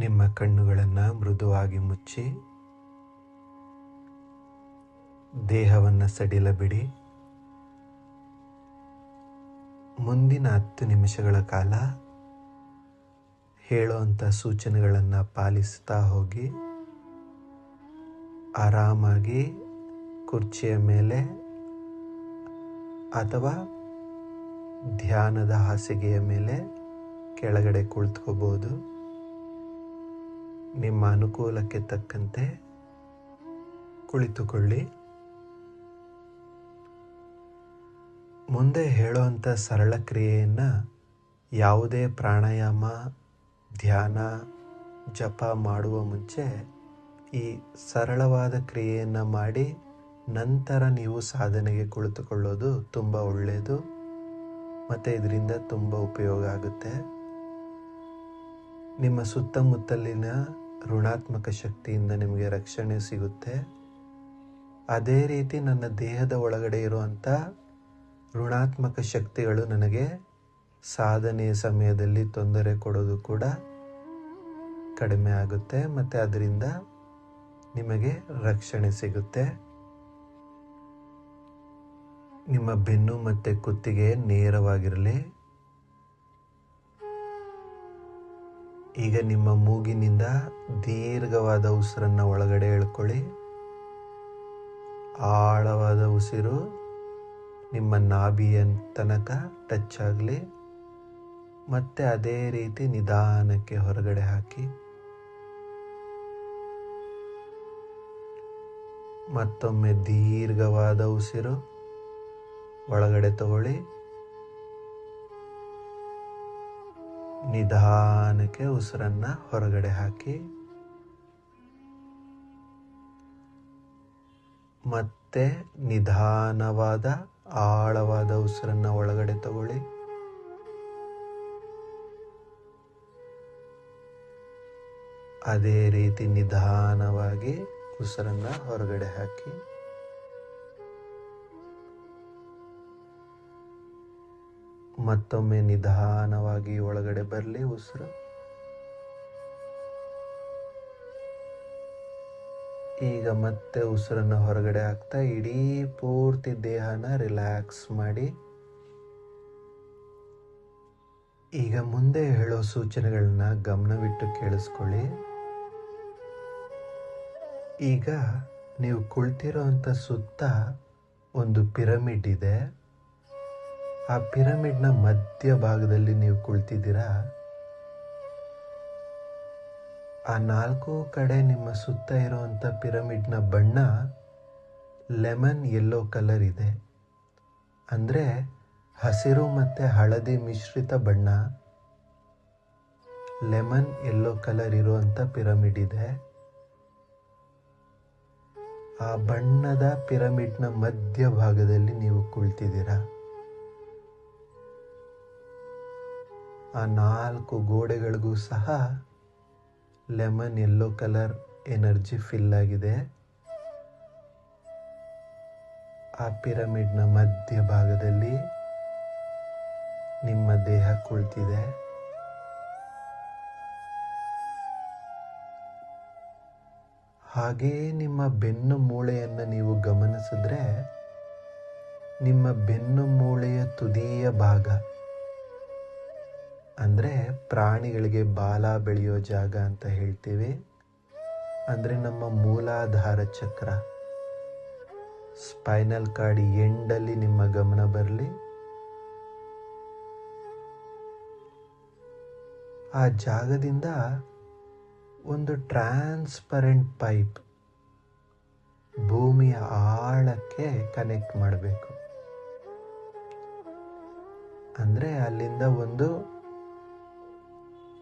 ನಿಮ್ಮ ಕಣ್ಣುಗಳನ್ನು ಮೃದುವಾಗಿ ಮುಚ್ಚಿ, ದೇಹವನ್ನು ಸಡಿಲಬಿಡಿ. ಮುಂದಿನ ಹತ್ತು ನಿಮಿಷಗಳ ಕಾಲ ಹೇಳುವಂಥ ಸೂಚನೆಗಳನ್ನು ಪಾಲಿಸ್ತಾ ಹೋಗಿ, ಆರಾಮಾಗಿ ಕುರ್ಚಿಯ ಮೇಲೆ ಅಥವಾ ಧ್ಯಾನದ ಹಾಸಿಗೆಯ ಮೇಲೆ ಕೆಳಗಡೆ ಕುಳಿತುಕೋಬೋದು ನಿಮ್ಮ ಅನುಕೂಲಕ್ಕೆ ತಕ್ಕಂತೆ ಕುಳಿತುಕೊಳ್ಳಿ. ಮುಂದೆ ಹೇಳುವಂಥ ಸರಳ ಕ್ರಿಯೆಯನ್ನು ಯಾವುದೇ ಪ್ರಾಣಾಯಾಮ, ಧ್ಯಾನ, ಜಪ ಮಾಡುವ ಮುಂಚೆ ಈ ಸರಳವಾದ ಕ್ರಿಯೆಯನ್ನು ಮಾಡಿ ನಂತರ ನೀವು ಸಾಧನೆಗೆ ಕುಳಿತುಕೊಳ್ಳೋದು ತುಂಬ ಒಳ್ಳೆಯದು ಮತ್ತು ಇದರಿಂದ ತುಂಬ ಉಪಯೋಗ ಆಗುತ್ತೆ. ನಿಮ್ಮ ಸುತ್ತಮುತ್ತಲಿನ ಋಣಾತ್ಮಕ ಶಕ್ತಿಯಿಂದ ನಿಮಗೆ ರಕ್ಷಣೆ ಸಿಗುತ್ತೆ. ಅದೇ ರೀತಿ ನನ್ನ ದೇಹದ ಒಳಗಡೆ ಇರುವಂಥ ಋಣಾತ್ಮಕ ಶಕ್ತಿಗಳು ನನಗೆ ಸಾಧನೆಯ ಸಮಯದಲ್ಲಿ ತೊಂದರೆ ಕೊಡೋದು ಕೂಡ ಕಡಿಮೆ ಆಗುತ್ತೆ ಮತ್ತು ಅದರಿಂದ ನಿಮಗೆ ರಕ್ಷಣೆ ಸಿಗುತ್ತೆ. ನಿಮ್ಮ ಬೆನ್ನು ಮತ್ತು ಕುತ್ತಿಗೆ ನೇರವಾಗಿರಲಿ. ಈಗ ನಿಮ್ಮ ಮೂಗಿನಿಂದ ದೀರ್ಘವಾದ ಉಸಿರನ್ನು ಒಳಗಡೆ ಎಳ್ಕೊಳ್ಳಿ. ಆಳವಾದ ಉಸಿರು ನಿಮ್ಮ ನಾಭಿಯ ತನಕ ಟಚ್ ಆಗಲಿ. ಮತ್ತೆ ಅದೇ ರೀತಿ ನಿಧಾನಕ್ಕೆ ಹೊರಗಡೆ ಹಾಕಿ. ಮತ್ತೊಮ್ಮೆ ದೀರ್ಘವಾದ ಉಸಿರು ಒಳಗಡೆ ತಗೊಳ್ಳಿ. ನಿಧಾನಕ್ಕೆ ಉಸಿರನ್ನ ಹೊರಗಡೆ ಹಾಕಿ. ಮತ್ತೆ ನಿಧಾನವಾದ ಆಳವಾದ ಉಸಿರನ್ನ ಒಳಗಡೆ ತಗೊಳ್ಳಿ. ಅದೇ ರೀತಿ ನಿಧಾನವಾಗಿ ಉಸಿರನ್ನ ಹೊರಗಡೆ ಹಾಕಿ. ಮತ್ತೊಮ್ಮೆ ನಿಧಾನವಾಗಿ ಒಳಗಡೆ ಬರಲಿ, ಉಸಿರು. ಈಗ ಮತ್ತೆ ಉಸಿರನ್ನು ಹೊರಗಡೆ ಹಾಕ್ತಾ ಇಡೀ ಪೂರ್ತಿ ದೇಹನ ರಿಲ್ಯಾಕ್ಸ್ ಮಾಡಿ. ಈಗ ಮುಂದೆ ಹೇಳೋ ಸೂಚನೆಗಳನ್ನ ಗಮನವಿಟ್ಟು ಕೇಳಿಸ್ಕೊಳ್ಳಿ. ಈಗ ನೀವು ಕುಳಿತಿರೋಂಥ ಸುತ್ತ ಒಂದು ಪಿರಮಿಡ್ ಇದೆ. ಆ ಪಿರಮಿಡ್ನ ಮಧ್ಯ ಭಾಗದಲ್ಲಿ ನೀವು ಕುಳಿತಿದ್ದೀರಾ? ಆ ನಾಲ್ಕು ಕಡೆ ನಿಮ್ಮ ಸುತ್ತ ಇರುವಂಥ ಪಿರಮಿಡ್ನ ಬಣ್ಣ ಲೆಮನ್ ಯೆಲ್ಲೋ ಕಲರ್ ಇದೆ. ಅಂದರೆ ಹಸಿರು ಮತ್ತು ಹಳದಿ ಮಿಶ್ರಿತ ಬಣ್ಣ. ಲೆಮನ್ ಯೆಲ್ಲೋ ಕಲರ್ ಇರುವಂಥ ಪಿರಮಿಡ್ ಇದೆ. ಆ ಬಣ್ಣದ ಪಿರಮಿಡ್ನ ಮಧ್ಯ ಭಾಗದಲ್ಲಿ ನೀವು ಕುಳಿತಿದ್ದೀರಾ? ಆ ನಾಲ್ಕು ಗೋಡೆಗಳಿಗೂ ಸಹ lemon yellow colour energy fill ಆಗಿದೆ. ಆ ಪಿರಮಿಡ್ನ ಮಧ್ಯ ಭಾಗದಲ್ಲಿ ನಿಮ್ಮ ದೇಹ ಕುಳಿತಿದೆ. ಹಾಗೇ ನಿಮ್ಮ ಬೆನ್ನು ಮೂಳೆಯನ್ನು ನೀವು ಗಮನಿಸಿದ್ರೆ ನಿಮ್ಮ ಬೆನ್ನು ಮೂಳೆಯ ತುದಿಯ ಭಾಗ ಅಂದರೆ ಪ್ರಾಣಿಗಳಿಗೆ ಬಾಲ ಬೆಳೆಯೋ ಜಾಗ ಅಂತ ಹೇಳ್ತೀವಿ. ಅಂದರೆ ನಮ್ಮ ಮೂಲಾಧಾರ ಚಕ್ರ. ಸ್ಪೈನಲ್ ಕಾರ್ಡ್ ಎಂಡಲ್ಲಿ ನಿಮ್ಮ ಗಮನ ಬರಲಿ. ಆ ಜಾಗದಿಂದ ಒಂದು ಟ್ರಾನ್ಸ್ಪರೆಂಟ್ ಪೈಪ್ ಭೂಮಿಯ ಆಳಕ್ಕೆ ಕನೆಕ್ಟ್ ಮಾಡಬೇಕು. ಅಂದರೆ ಅಲ್ಲಿಂದ ಒಂದು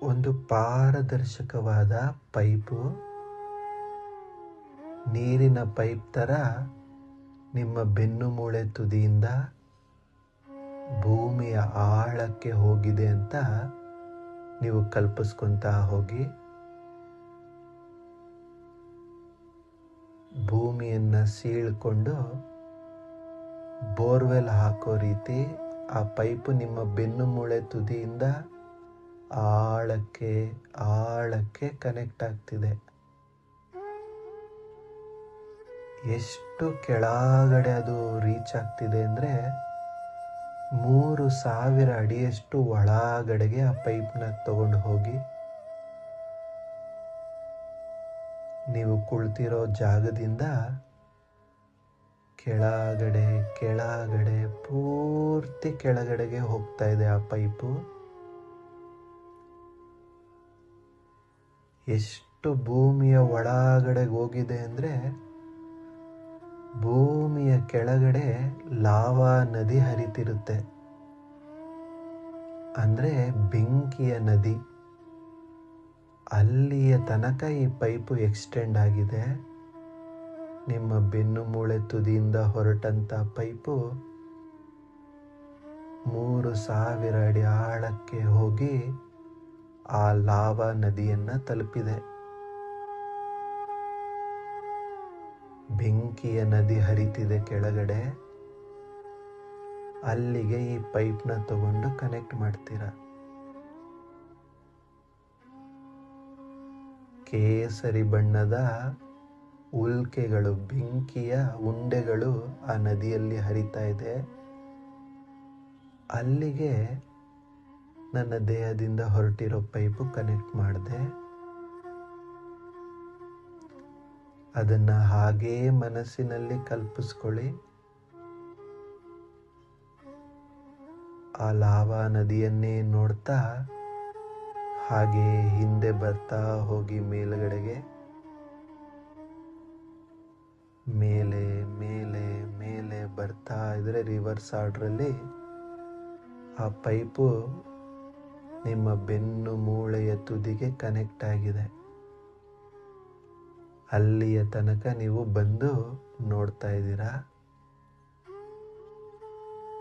ಒಂದು ಪಾರದರ್ಶಕವಾದ ಪೈಪು. ನೀರಿನ ಪೈಪ್ ಥರ ನಿಮ್ಮ ಬೆನ್ನು ಮೂಳೆ ತುದಿಯಿಂದ ಭೂಮಿಯ ಆಳಕ್ಕೆ ಹೋಗಿದೆ ಅಂತ ನೀವು ಕಲ್ಪಿಸ್ಕೊತಾ ಹೋಗಿ, ಭೂಮಿಯನ್ನು ಸೀಳ್ಕೊಂಡು ಬೋರ್ವೆಲ್ ಹಾಕೋ ರೀತಿ ಆ ಪೈಪು ನಿಮ್ಮ ಬೆನ್ನು ಮೂಳೆ ತುದಿಯಿಂದ ಆಳಕ್ಕೆ ಆಳಕ್ಕೆ ಕನೆಕ್ಟ್ ಆಗ್ತಿದೆ. ಎಷ್ಟು ಕೆಳಗಡೆ ಅದು ರೀಚ್ ಆಗ್ತಿದೆ ಅಂದರೆ ಮೂರು ಸಾವಿರ ಅಡಿಯಷ್ಟು ಒಳಗಡೆಗೆ ಆ ಪೈಪ್ನ ತಗೊಂಡು ಹೋಗಿ ನೀವು ಕುಳಿತಿರೋ ಜಾಗದಿಂದ ಕೆಳಗಡೆ ಕೆಳಗಡೆ, ಪೂರ್ತಿ ಕೆಳಗಡೆಗೆ ಹೋಗ್ತಾ ಇದೆ ಆ ಪೈಪು ಎಷ್ಟು ಭೂಮಿಯ ಒಳಗಡೆ ಹೋಗಿದೆ ಅಂದರೆ ಭೂಮಿಯ ಕೆಳಗಡೆ ಲಾವಾ ನದಿ ಹರಿತಿರುತ್ತೆ. ಅಂದರೆ ಬೆಂಕಿಯ ನದಿ. ಅಲ್ಲಿಯ ತನಕ ಈ ಪೈಪು ಎಕ್ಸ್ಟೆಂಡ್ ಆಗಿದೆ. ನಿಮ್ಮ ಬೆನ್ನು ಮೂಳೆ ತುದಿಯಿಂದ ಹೊರಟಂಥ ಪೈಪು ಮೂರು ಸಾವಿರ ಅಡಿ ಆಳಕ್ಕೆ ಹೋಗಿ ಆ ಲಾವ ನದಿಯನ್ನು ತಲುಪಿದೆ. ಬೆಂಕಿಯ ನದಿ ಹರಿತಿದೆ ಕೆಳಗಡೆ. ಅಲ್ಲಿಗೆ ಈ ಪೈಪ್ನ ತಗೊಂಡು ಕನೆಕ್ಟ್ ಮಾಡ್ತೀರಾ. ಕೇಸರಿ ಬಣ್ಣದ ಉಲ್ಕೆಗಳು, ಬೆಂಕಿಯ ಉಂಡೆಗಳು ಆ ನದಿಯಲ್ಲಿ ಹರಿತಾ ಇದೆ. ಅಲ್ಲಿಗೆ ನನ್ನ ದೇಹದಿಂದ ಹೊರಟಿರೋ ಪೈಪು ಕನೆಕ್ಟ್ ಮಾಡಿದೆ. ಅದನ್ನು ಹಾಗೇ ಮನಸ್ಸಿನಲ್ಲಿ ಕಲ್ಪಿಸ್ಕೊಳ್ಳಿ. ಆ ಲಾವಾ ನದಿಯನ್ನೇ ನೋಡ್ತಾ ಹಾಗೆ ಹಿಂದೆ ಬರ್ತಾ ಹೋಗಿ ಮೇಲುಗಡೆಗೆ. ಮೇಲೆ ಮೇಲೆ ಮೇಲೆ ಬರ್ತಾ ಇದ್ರೆ ರಿವರ್ಸ್ ಆರ್ಡ್ರಲ್ಲಿ ಆ ಪೈಪು ನಿಮ್ಮ ಬೆನ್ನು ಮೂಳೆಯ ತುದಿಗೆ ಕನೆಕ್ಟ್ ಆಗಿದೆ. ಅಲ್ಲಿಯ ತನಕ ನೀವು ಬಂದು ನೋಡ್ತಾ ಇದ್ದೀರಾ?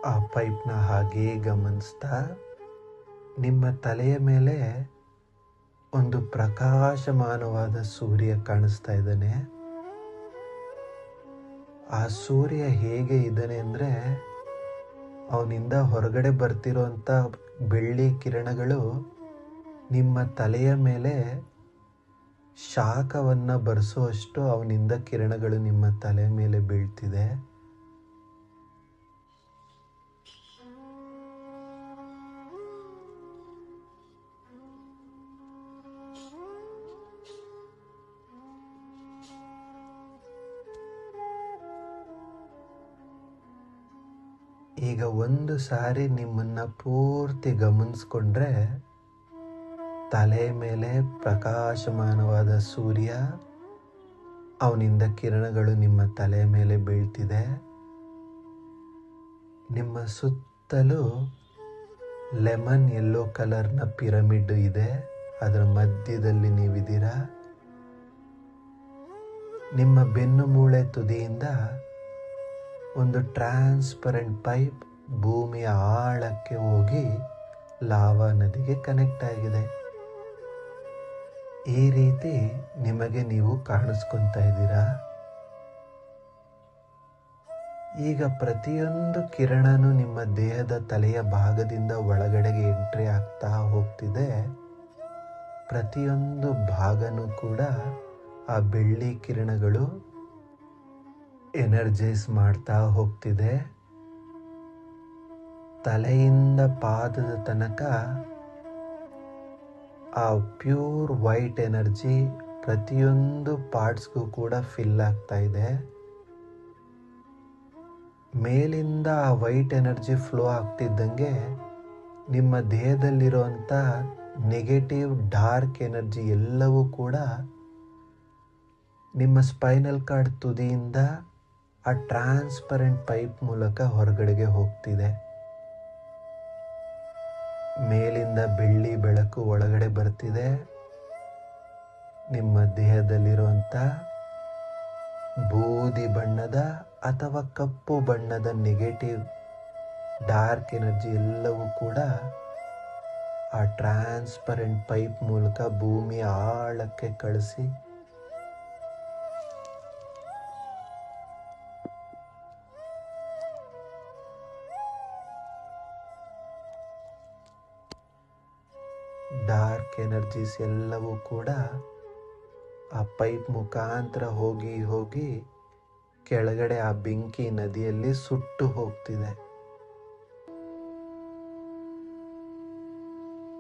ಆ ಪೈಪ್ನ ಹಾಗೇ ಗಮನಿಸ್ತಾ ನಿಮ್ಮ ತಲೆಯ ಮೇಲೆ ಒಂದು ಪ್ರಕಾಶಮಾನವಾದ ಸೂರ್ಯ ಕಾಣಿಸ್ತಾ ಇದ್ದಾನೆ. ಆ ಸೂರ್ಯ ಹೇಗೆ ಇದ್ದಾನೆ ಅಂದರೆ ಅವನಿಂದ ಹೊರಗಡೆ ಬರ್ತಿರೋಂಥ ಬೆಳ್ಳಿ ಕಿರಣಗಳು ನಿಮ್ಮ ತಲೆಯ ಮೇಲೆ ಶಾಖವನ್ನು ಬರೆಸುವಷ್ಟು ಅವನಿಂದ ಕಿರಣಗಳು ನಿಮ್ಮ ತಲೆ ಮೇಲೆ ಬೀಳ್ತಿದೆ. ಈಗ ಒಂದು ಸಾರಿ ನಿಮ್ಮನ್ನು ಪೂರ್ತಿ ಗಮನಿಸ್ಕೊಂಡ್ರೆ ತಲೆ ಮೇಲೆ ಪ್ರಕಾಶಮಾನವಾದ ಸೂರ್ಯ, ಅವನಿಂದ ಕಿರಣಗಳು ನಿಮ್ಮ ತಲೆ ಮೇಲೆ ಬೀಳ್ತಿದೆ. ನಿಮ್ಮ ಸುತ್ತಲೂ ಲೆಮನ್ ಯೆಲ್ಲೋ ಕಲರ್ನ ಪಿರಮಿಡ್ ಇದೆ. ಅದರ ಮಧ್ಯದಲ್ಲಿ ನೀವಿದ್ದೀರಾ? ನಿಮ್ಮ ಬೆನ್ನು ಮೂಳೆ ತುದಿಯಿಂದ ಒಂದು ಟ್ರಾನ್ಸ್ಪರೆಂಟ್ ಪೈಪ್ ಭೂಮಿಯ ಆಳಕ್ಕೆ ಹೋಗಿ ಲಾವಾ ನದಿಗೆ ಕನೆಕ್ಟ್ ಆಗಿದೆ. ಈ ರೀತಿ ನಿಮಗೆ ನೀವು ಕಾಣಿಸ್ಕೊತಾ ಇದ್ದೀರಾ? ಈಗ ಪ್ರತಿಯೊಂದು ಕಿರಣನು ನಿಮ್ಮ ದೇಹದ ತಲೆಯ ಭಾಗದಿಂದ ಒಳಗಡೆಗೆ ಎಂಟ್ರಿ ಆಗ್ತಾ ಹೋಗ್ತಿದೆ. ಪ್ರತಿಯೊಂದು ಭಾಗನೂ ಕೂಡ ಆ ಬೆಳ್ಳಿ ಕಿರಣಗಳು ಎನರ್ಜೈಸ್ ಮಾಡ್ತಾ ಹೋಗ್ತಿದೆ. ತಲೆಯಿಂದ ಪಾದದ ತನಕ ಆ ಪ್ಯೂರ್ ವೈಟ್ ಎನರ್ಜಿ ಪ್ರತಿಯೊಂದು ಪಾರ್ಟ್ಸ್ಗೂ ಕೂಡ ಫಿಲ್ ಆಗ್ತಾ ಇದೆ. ಮೇಲಿಂದ ಆ ವೈಟ್ ಎನರ್ಜಿ ಫ್ಲೋ ಆಗ್ತಿದ್ದಂಗೆ ನಿಮ್ಮ ದೇಹದಲ್ಲಿರುವಂಥ ನೆಗೆಟಿವ್ ಡಾರ್ಕ್ ಎನರ್ಜಿ ಎಲ್ಲವೂ ಕೂಡ ನಿಮ್ಮ ಸ್ಪೈನಲ್ ಕಾರ್ಡ್ ತುದಿಯಿಂದ ಆ ಟ್ರಾನ್ಸ್ಪರೆಂಟ್ ಪೈಪ್ ಮೂಲಕ ಹೊರಗಡೆಗೆ ಹೋಗ್ತಿದೆ. ಮೇಲಿಂದ ಬೆಳ್ಳಿ ಬೆಳಕು ಒಳಗಡೆ ಬರ್ತಿದೆ. ನಿಮ್ಮ ದೇಹದಲ್ಲಿರುವಂಥ ಬೂದಿ ಬಣ್ಣದ ಅಥವಾ ಕಪ್ಪು ಬಣ್ಣದ ನೆಗೆಟಿವ್ ಡಾರ್ಕ್ ಎನರ್ಜಿ ಎಲ್ಲವೂ ಕೂಡ ಆ ಟ್ರಾನ್ಸ್ಪರೆಂಟ್ ಪೈಪ್ ಮೂಲಕ ಭೂಮಿಯ ಆಳಕ್ಕೆ ಕಳಿಸಿ ಎಲ್ಲವೂ ಕೂಡ ಆ ಪೈಪ್ ಮುಖಾಂತರ ಹೋಗಿ ಹೋಗಿ ಕೆಳಗಡೆ ಆ ಬೆಂಕಿ ನದಿಯಲ್ಲಿ ಸುಟ್ಟು ಹೋಗ್ತಿದೆ.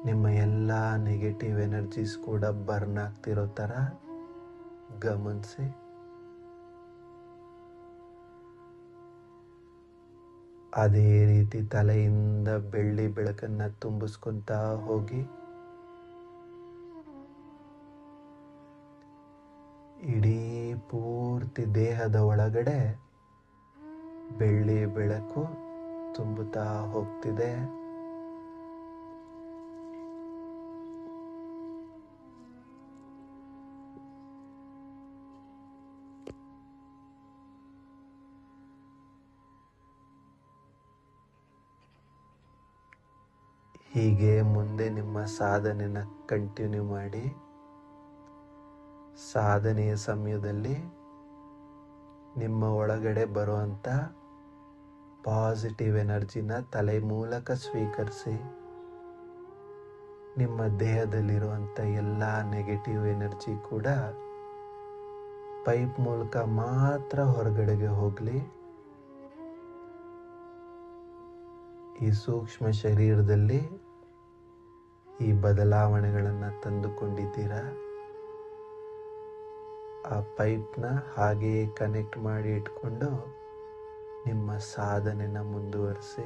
ನಿಮ್ಮ ಎಲ್ಲ ನೆಗೆಟಿವ್ ಎನರ್ಜೀಸ್ ಕೂಡ ಬರ್ನ್ ಆಗ್ತಿರೋ ಥರ ಗಮನಿಸಿ. ಅದೇ ರೀತಿ ತಲೆಯಿಂದ ಬೆಳ್ಳಿ ಬೆಳಕನ್ನ ತುಂಬಿಸ್ಕೊತಾ ಹೋಗಿ ಇಡೀ ಪೂರ್ತಿ ದೇಹದ ಒಳಗಡೆ ಬೆಳ್ಳಿ ಬೆಳಕು ತುಂಬುತ್ತಾ ಹೋಗ್ತಿದೆ. ಹೀಗೆ ಮುಂದೆ ನಿಮ್ಮ ಸಾಧನೆನ ಕಂಟಿನ್ಯೂ ಮಾಡಿ. ಸಾಧನೆಯ ಸಮಯದಲ್ಲಿ ನಿಮ್ಮ ಒಳಗಡೆ ಬರುವಂಥ ಪಾಸಿಟಿವ್ ಎನರ್ಜಿನ ತಲೆ ಮೂಲಕ ಸ್ವೀಕರಿಸಿ, ನಿಮ್ಮ ದೇಹದಲ್ಲಿರುವಂಥ ಎಲ್ಲ ನೆಗೆಟಿವ್ ಎನರ್ಜಿ ಕೂಡ ಪೈಪ್ ಮೂಲಕ ಮಾತ್ರ ಹೊರಗಡೆಗೆ ಹೋಗಲಿ. ಈ ಸೂಕ್ಷ್ಮ ಶರೀರದಲ್ಲಿ ಈ ಬದಲಾವಣೆಗಳನ್ನು ತಂದುಕೊಂಡಿದ್ದೀರಾ? ಆ ಪೈಪ್ನ ಹಾಗೆಯೇ ಕನೆಕ್ಟ್ ಮಾಡಿ ಇಟ್ಕೊಂಡು ನಿಮ್ಮ ಸಾಧನೆನ ಮುಂದುವರಿಸಿ